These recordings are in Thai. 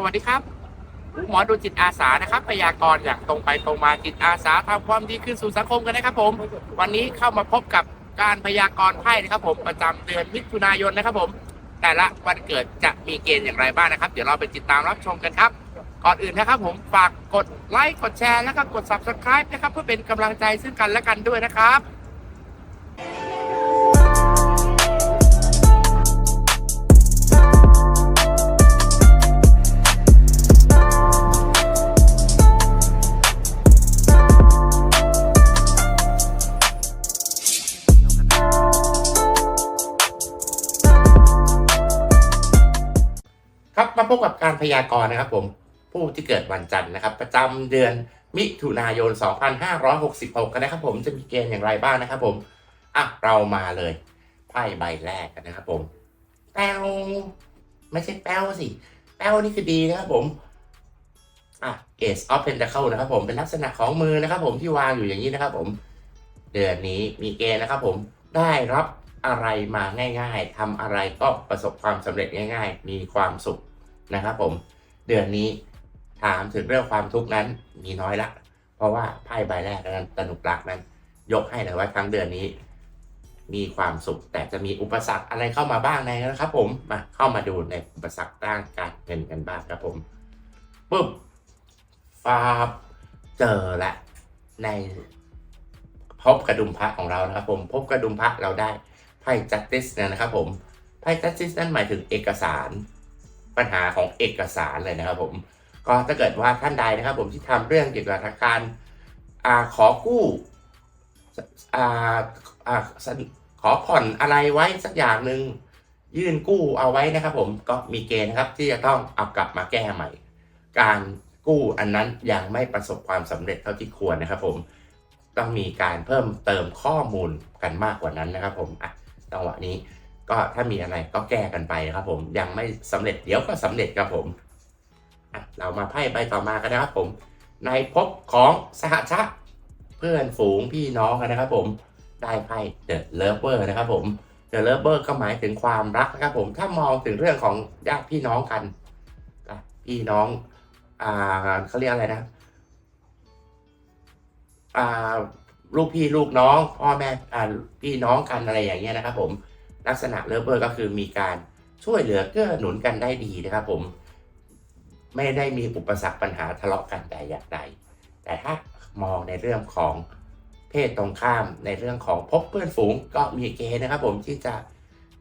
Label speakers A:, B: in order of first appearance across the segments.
A: สวัสดีครับหมอดูจิตอาสานะครับพยากรณ์อย่างตรงไปตรงมาจิตอาสาทำความดีขึ้นสู่สังคมกันนะครับ ผม วันนี้เข้ามาพบกับการพยากรณ์ไพ่นะครับ ผมประจำเดือนมิถุนายนนะครับ ผม แต่ละวันเกิดจะมีเกณฑ์อย่างไรบ้างนะครับ เดี๋ยวเราไปติดตามรับชมกันครับ ก่อนอื่นนะครับผมฝากกดไลค์กดแชร์แล้วก็กด subscribe นะครับเพื่อเป็นกำลังใจซึ่งกันและกันด้วยนะครับ การพยากรณ์นะครับผมผู้ที่เกิดวันจันทร์นะครับ ประจำเดือนมิถุนายน 2566 กันนะครับผมจะมีเกณฑ์อย่างไรบ้างนะครับผมอะเรามาเลยไพ่ใบแรกกันนะครับผมแป้วไม่ใช่แป้วสิ แป้วนี่คือดีนะครับผมอะ Ace of Pentacle นะครับผมเป็นลักษณะของมือนะครับผมที่วางอยู่อย่างนี้นะครับผม เดือนนี้มีเกณฑ์นะครับผมได้รับอะไรมาง่าย ๆทำอะไรก็ประสบความสำเร็จง่าย ๆ มีความสุข นะครับผม เดือนนี้ถามถึงเรื่องความทุกข์นั้นมีน้อยละ เพราะว่าไพ่ใบแรกนั้นตนุกรักนั้น ยกให้เลยว่าทั้งเดือนนี้ มีความสุขแต่จะมีอุปสรรคอะไรเข้ามาบ้างในนะครับ ผมมาเข้ามาดูในอุปสรรคด้านการเงินกันบ้างครับผมปุ๊บฟาบเจอและในพบกระดุมพระของเรานะครับผมพบกระดุมพระเราได้ไพ่ justice นะครับผมไพ่ justice นั่นหมายถึงเอกสาร ปัญหาของเอกสารเลยนะครับผมก็ถ้าเกิดว่าท่านใดนะครับ ผมที่ทำเรื่องเกี่ยวกับการอขอกู้ขอผ่อนอะไรไว้สักอย่างหนึ่งยื่นกู้เอาไว้นะครับ ผมก็มีเกณฑ์นะครับที่จะต้องเอากลับมาแก้ใหม่ การกู้อันนั้นยังไม่ประสบความสำเร็จเท่าที่ควรนะครับ ผมต้องมีการเพิ่มเติมข้อมูลกันมากกว่านั้นนะครับ ผมอะจังหวะนี้ ก็ถ้ามีอะไรก็แก้กันไปครับผมยังไม่สำเร็จเดี๋ยวก็สำเร็จครับผมเรามาไพ่ใบต่อมากันนะครับผม ในภพของสหชาติเพื่อนฝูงพี่น้องกันนะครับผมได้ไพ่เดอะเลเวอร์นะครับผมเดอะเลเวอร์ก็หมายถึงความรักนะครับผมถ้ามองถึงเรื่องของญาติพี่น้องกันพี่น้องอ่าเขาเรียกอะไรนะอ่าลูกพี่ลูกน้องพ่อแม่อ่าพี่น้องกันอะไรอย่างเงี้ยนะครับผม ลักษณะเลิฟเวอร์ก็คือมีการช่วยเหลือเกื้อหนุนกันได้ดีนะครับผม ไม่ได้มีอุปสรรคปัญหาทะเลาะกันแต่อย่างใด แต่ถ้ามองในเรื่องของเพศตรงข้ามในเรื่องของพบเพื่อนฝูงก็มีเกณฑ์นะครับผมที่จะ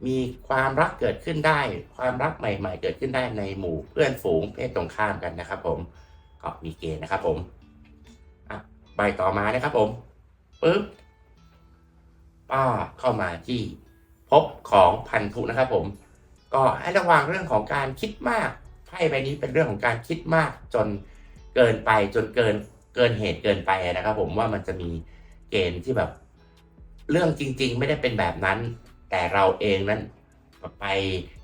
A: มีความรักเกิดขึ้นได้ ความรักใหม่ ๆ เกิดขึ้นได้ในหมู่เพื่อนฝูงเพศตรงข้ามกันนะครับ ผมก็มีเกณฑ์นะครับผมใบต่อมานะครับผมปึ๊บป้าเข้ามาที่ พบของพันธุนะครับผม ก็ให้ระวังเรื่องของการคิดมากไพ่ใบนี้เป็นเรื่องของการคิดมากจนเกินไปจนเกินเกินเหตุเกินไปนะครับ ผมว่ามันจะมีเกณฑ์ที่แบบ เรื่องจริง ๆ ไม่ได้เป็นแบบนั้น แต่เราเองนั้นไป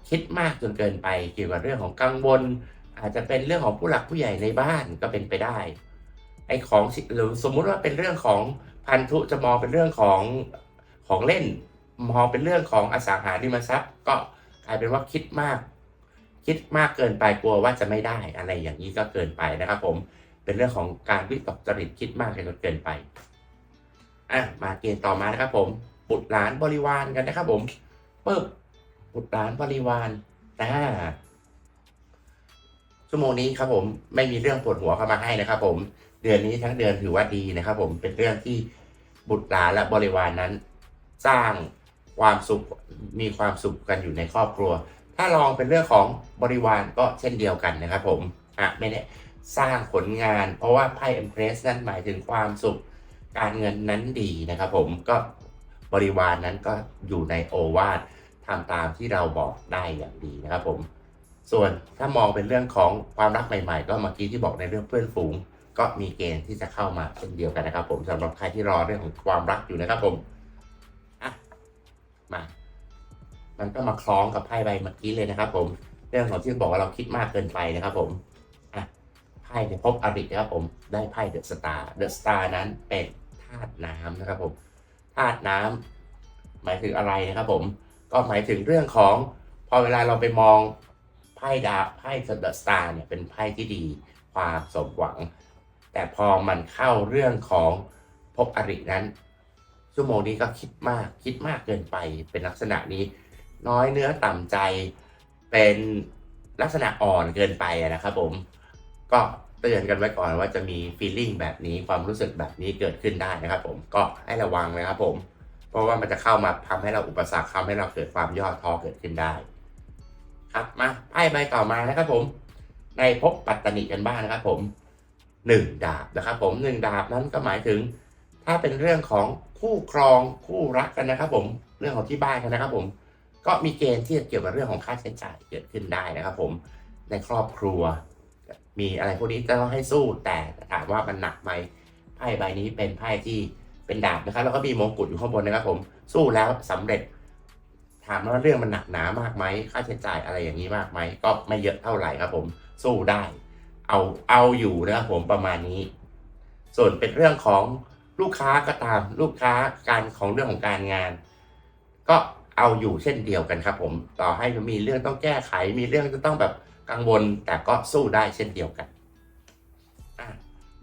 A: คิดมากจนเกินไป เกี่ยวกับเรื่องของกังวล อาจจะเป็นเรื่องของผู้หลักผู้ใหญ่ในบ้านก็เป็นไปได้ไอ้ของหรือสมมุติว่าเป็นเรื่องของพันธุจะมองเป็นเรื่องของของเล่น มองเป็นเรื่องของอสังหาริมทรัพย์ ก็กลายเป็นว่าคิดมาก คิดมากเกินไปกลัวว่าจะไม่ได้อะไรอย่างนี้ก็เกินไปนะครับ ผมเป็นเรื่องของการวิตกจริตคิดมากจนเกินไปอะมาเกณฑ์ต่อมานะครับ ผมบุตรหลานบริวารกันนะครับ ผมปึ๊บบุตรหลานบริวารอ่าชั่วโมงนี้ครับ ผมไม่มีเรื่องปวดหัวเข้ามาให้นะครับ ผมเดือนนี้ทั้งเดือนถือว่าดีนะครับ ผมเป็นเรื่องที่บุตรหลานและบริวารนนั้น สร้าง ความสุขมีความสุขกันอยู่ในครอบครัว ถ้าลองเป็นเรื่องของบริวารก็เช่นเดียวกันนะครับผมอะไม่ได้สร้างผลงาน เพราะว่าไพ่เอ็มเพรสนั่นหมายถึงความสุขการเงินนั้นดีนะครับผมก็บริวารนนั้นก็อยู่ในโอวาททำตามที่เราบอกได้อย่างดีนะครับผม ส่วนถ้ามองเป็นเรื่องของความรักใหม่ ๆ ก็เมื่อกี้ที่บอกในเรื่องเพื่อนฝูง ก็มีเกณฑ์ที่จะเข้ามาเช่นเดียวกันนะครับ ผมสำหรับใครที่รอเรื่องของความรักอยู่นะครับผม มันก็มาคล้องกับไพ่ใบเมื่อกี้เลยนะครับ ผมเรื่องของที่บอกว่าเราคิดมากเกินไปนะครับผมอะไพ่เนี่ยพบอรินะครับผมได้ไพ่เดอะสตาร์เดอะสตาร์นั้นเป็นธาตุน้ำนะครับผมธาตุน้ำหมายถึงอะไรนะครับ ผมก็หมายถึงเรื่องของพอเวลาเราไปมองไพ่พ่ดาไพ่เดอะสตาร์เนี่ยเป็นไพ่ที่ดีความสมหวัง แต่พอมันเข้าเรื่องของพบอรินั้นชั่วโมงนี้ก็คิดมากคิดมากเกินไปเป็นลักษณะนี้ น้อยเนื้อต่ำใจ เป็นลักษณะอ่อนเกินไปนะครับผมก็เตือนกันไว้ก่อนว่าจะมีฟีลลิ่งแบบนี้ความรู้สึกแบบนี้เกิดขึ้นได้นะครับผมก็ให้ระวังนะครับผม เพราะว่ามันจะเข้ามาทำให้เราอุปสรรคทำให้เราเกิดความย่อท้อเกิดขึ้นได้ ครับมาไพ่ใบต่อมานะครับผม ในภพปัตตนิกันบ้างนะครับ ผมหนึ่งดาบนะครับ ผมหนึ่งดาบนั้นก็หมายถึง ถ้าเป็นเรื่องของคู่ครองคู่รักกันนะครับ ผมเรื่องของที่บ้านกันนะครับ ผม ก็มีเกณฑ์ที่จะเกี่ยวกับเรื่องของค่าใช้จ่ายเกิดขึ้นได้นะครับ ผมในครอบครัว มีอะไรพวกนี้จะต้องให้สู้แต่ถามว่ามันหนักไหมไพ่ใบนี้เป็นไพ่ที่เป็นดาบนะครับแล้วก็มีมงกุฎอยู่ข้างบนนะครับ ผมสู้แล้วสำเร็จ ถามว่าเรื่องมันหนักหนามากไหมค่าใช้จ่ายอะไรอย่างนี้มากไหมก็ไม่เยอะเท่าไหร่ครับ ผมสู้ได้ เอาเอาอยู่นะครับผมประมาณนี้ ส่วนเป็นเรื่องของลูกค้าก็ตามลูกค้าการของเรื่องของการงาน ก็ เอาอยู่เช่นเดียวกันครับผมต่อให้มีเรื่องต้องแก้ไข มีเรื่องจะต้องแบบกังวลแต่ก็สู้ได้เช่นเดียวกัน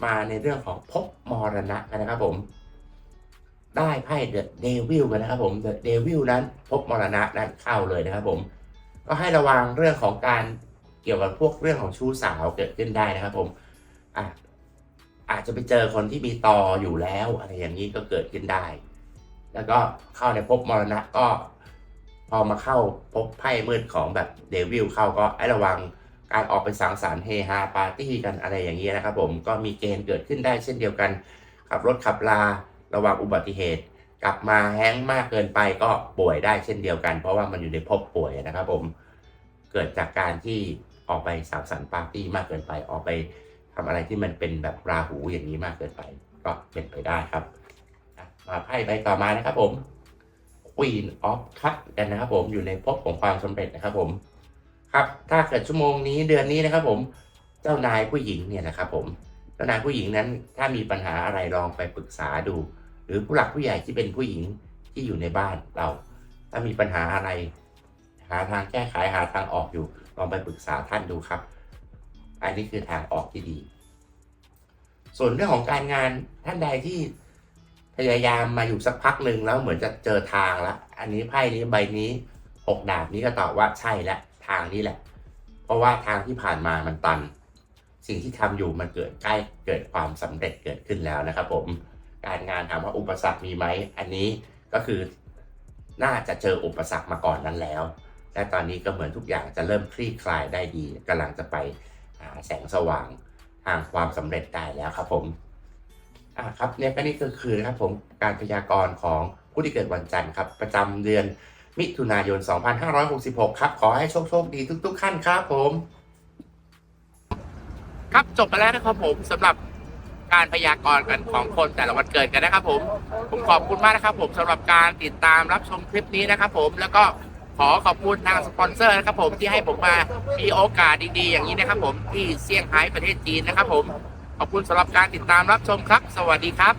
A: มาในเรื่องของภพมรณะกันนะครับผม ได้ไพ่เดอะเดวิลกันนะครับผมเดอะเดวิลนั้นภพมรณะนั้นเข้าเลยนะครับผม ก็ให้ระวังเรื่องของการเกี่ยวกับพวกเรื่องของชู้สาวเกิดขึ้นได้นะครับผมอะอาจจะไปเจอคนที่มีต่ออยู่แล้วอะไรอย่างนี้ก็เกิดขึ้นได้ แล้วก็เข้าในภพมรณะก็ พอมาเข้าพบไพ่มืดของแบบเดวิลเข้าก็ให้ระวังการออกไปสังสรรค์เฮฮาปาร์ตี้กันอะไรอย่างนี้ยนะครับผมก็มีเกณฑ์เกิดขึ้นได้เช่นเดียวกัน ขับรถขับลาระวังอุบัติเหตุ กลับมาแห้งมากเกินไปก็ป่วยได้เช่นเดียวกัน เพราะว่ามันอยู่ในภพป่วยนะครับผมเกิดจากการที่ออกไปสังสรรค์ปาร์ตี้มากเกินไปออกไปทำอะไรที่มันเป็นแบบราหูอย่างนี้มากเกินไป ก็เป็นไปได้ครับมาไพ่ใบต่อมานะครับผม Queen of Cup กันนะครับผมอยู่ในภพของความสำเร็จนะครับผมครับถ้าเกิดชั่วโมงนี้เดือนนี้นะครับ ผม เจ้านายผู้หญิงเนี่ยนะครับ ผมเจ้านายผู้หญิงนั้นถ้ามีปัญหาอะไรลองไปปรึกษาดู หรือผู้หลักผู้ใหญ่ที่เป็นผู้หญิงที่อยู่ในบ้านเรา ถ้ามีปัญหาอะไร หาทางแก้ไขหาทางออกอยู่ ลองไปปรึกษาท่านดูครับ อันนี้คือทางออกที่ดี ส่วนเรื่องของการงานท่านใดที่ พยายามมาอยู่สักพักหนึ่งแล้วเหมือนจะเจอทางแล้วอันนี้ไพ่นี้ใบนี้หกดาบนี้ก็ตอบว่าใช่แล้วทางนี้แหละ เพราะว่าทางที่ผ่านมามันตัน สิ่งที่ทำอยู่มันเกิดใกล้เกิดความสำเร็จเกิดขึ้นแล้วนะครับผมการงานถามว่าอุปสรรคมีไหมอันนี้ก็คือน่าจะเจออุปสรรคมาก่อนนั้นแล้ว และตอนนี้ก็เหมือนทุกอย่างจะเริ่มคลี่คลายได้ดีกำลังจะไปหาแสงสว่างทางความสำเร็จได้แล้วครับผม อ่าครับเนี่ยก็นี่ก็คือนะครับผมการพยากรณ์ของผู้ที่เกิดวันจันทร์ครับ ประจำเดือนมิถุนายน 2566 ครับ ขอให้โชคโชคดีทุกๆขั้นครับผม ครับจบไปแล้วนะครับผมสำหรับการพยากรณ์กันของคนแต่ละวันเกิดกันนะครับผม ผมขอบคุณมากนะครับ ผมสำหรับการติดตามรับชมคลิปนี้นะครับผมแล้วก็ขอขอบคุณทางสปอนเซอร์นะครับผมที่ให้ผมมามีโอกาสดีๆ อย่างนี้นะครับผมที่เซี่ยงไฮ้ประเทศจีนนะครับผม ขอบคุณสำหรับการติดตามรับชมครับ สวัสดีครับ